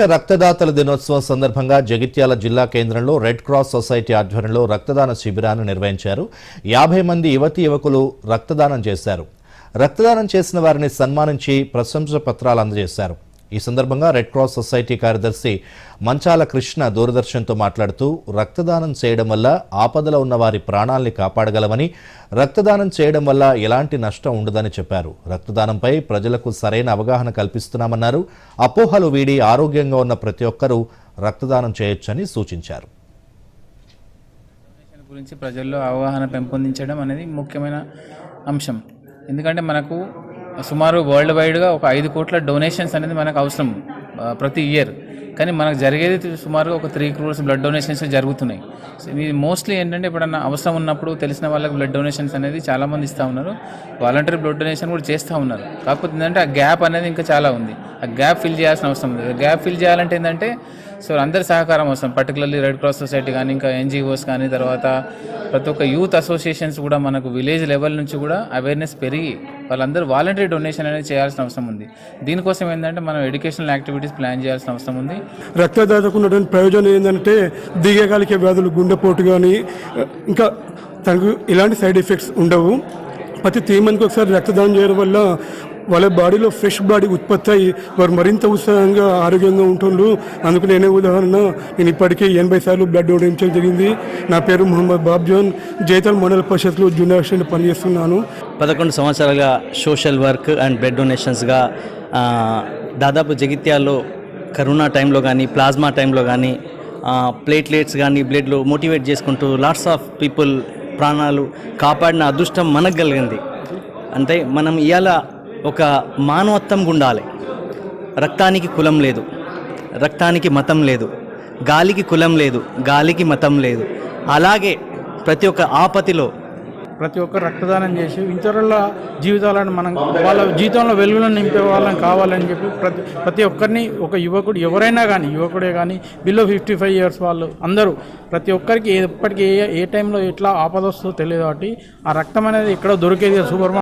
రక్తదాతల దినోత్సవం సందర్భంగా జగిత్యాల జిల్లా కేంద్రంలో రెడ్ క్రాస్ సొసైటీ ఆధ్వర్యంలో రక్తదాన శిబిరాన్ని నిర్వహించారు. యాభై మంది యువతి యువకులు రక్తదానం చేశారు. రక్తదానం చేసిన వారిని సన్మానించి ప్రశంస పత్రాలు అందజేశారు. ఈ సందర్భంగా రెడ్ క్రాస్ సొసైటీ కార్యదర్శి మంచాల కృష్ణ దూరదర్శన్తో మాట్లాడుతూ రక్తదానం చేయడం వల్ల ఆపదలో ఉన్న వారి ప్రాణాల్ని కాపాడగలమని రక్తదానం చేయడం వల్ల ఎలాంటి నష్టం ఉండదని చెప్పారు. రక్తదానంపై ప్రజలకు సరైన అవగాహన కల్పిస్తున్నామన్నారు. అపోహలు వీడి ఆరోగ్యంగా ఉన్న ప్రతి ఒక్కరూ రక్తదానం చేయొచ్చని సూచించారు. గురించి ప్రజల్లో అవగాహన పెంపొందించడం అనేది ముఖ్యమైన అంశం. ఎందుకంటే మనకు సుమారు వరల్డ్ వైడ్గా ఒక ఐదు కోట్ల డొనేషన్స్ అనేది మనకు అవసరం ప్రతి ఇయర్ కానీ మనకు జరిగేది సుమారుగా ఒక త్రీ క్రోర్స్ బ్లడ్ డొనేషన్స్ జరుగుతున్నాయి. సో ఇది మోస్ట్లీ ఏంటంటే ఎప్పుడన్నా అవసరం ఉన్నప్పుడు తెలిసిన వాళ్ళకి బ్లడ్ డొనేషన్స్ అనేది చాలామంది ఇస్తూ ఉన్నారు. వాలంటరీ బ్లడ్ డొనేషన్ కూడా చేస్తూ ఉన్నారు. కాకపోతే ఏంటంటే ఆ గ్యాప్ అనేది ఇంకా చాలా ఉంది. ఆ గ్యాప్ ఫిల్ చేయాల్సిన అవసరం ఉంది గ్యాప్ ఫిల్ చేయాలంటే ఏంటంటే సో అందరి సహకారం అవసరం. పర్టికులర్లీ రెడ్ క్రాస్ సొసైటీ కానీ ఇంకా ఎన్జిఓస్ కానీ తర్వాత ప్రతి ఒక్క యూత్ అసోసియేషన్స్ కూడా మనకు విలేజ్ లెవెల్ నుంచి కూడా అవేర్నెస్ పెరిగి వాళ్ళందరూ వాలంటరీ డొనేషన్ అనేది చేయాల్సిన అవసరం ఉంది. దీనికోసం ఏంటంటే మనం ఎడ్యుకేషనల్ యాక్టివిటీస్ ప్లాన్ చేయాల్సిన అవసరం ఉంది. రక్తదాతకు ఉన్నటువంటి ప్రయోజనం ఏంటంటే దీర్ఘకాలిక వ్యాధులు గుండెపోటు కానీ ఇంకా తనకు ఇలాంటి సైడ్ ఎఫెక్ట్స్ ఉండవు. ప్రతి త్రీ మంత్కి ఒకసారి రక్తదానం చేయడం వల్ల వాళ్ళ బాడీలో ఫ్రెష్ బాడీ ఉత్పత్తి అయ్యి వారు మరింత ఉత్సాహంగా ఆరోగ్యంగా ఉంటుండ్రు. అందుకు నేనే ఉదాహరణ. నేను ఇప్పటికే ఎనభై సార్లు బ్లడ్ డొనేషన్ జరిగింది. నా పేరు మొహమ్మద్ బాబ్జోన్ జైతల్ మండల పరిషత్లో జూనియర్ అసిస్టెంట్ పనిచేస్తున్నాను. పదకొండు సంవత్సరాలుగా సోషల్ వర్క్ అండ్ బ్లడ్ డొనేషన్స్గా దాదాపు జగిత్యాల్లో కరోనా టైంలో కానీ ప్లాజ్మా టైంలో కానీ ప్లేట్లెట్స్ కానీ బ్లడ్లు మోటివేట్ చేసుకుంటూ లాట్స్ ఆఫ్ పీపుల్ ప్రాణాలు కాపాడిన అదృష్టం మనకు కలిగింది. అంటే మనం ఇవాళ ఒక మానవత్వం ఉండాలి. రక్తానికి కులం లేదు. రక్తానికి మతం లేదు. గాలికి కులం లేదు. గాలికి మతం లేదు. అలాగే ప్రతి ఒక్క ఆపతిలో ప్రతి ఒక్కరు రక్తదానం చేసి ఇతరుల జీవితాలను మనం వాళ్ళ జీవితంలో వెలుగులను నింపే వాళ్ళని కావాలని చెప్పి ప్రతి ప్రతి ఒక్కరిని ఒక యువకుడు ఎవరైనా కానీ యువకుడే కానీ బిలో ఫిఫ్టీ ఫైవ్ ఇయర్స్ వాళ్ళు అందరూ ప్రతి ఒక్కరికి ఎప్పటికీ ఏ ఏ టైంలో ఎట్లా ఆపద వస్తుందో తెలియదు కాబట్టి ఆ రక్తం అనేది ఎక్కడో దొరికేది సూపర్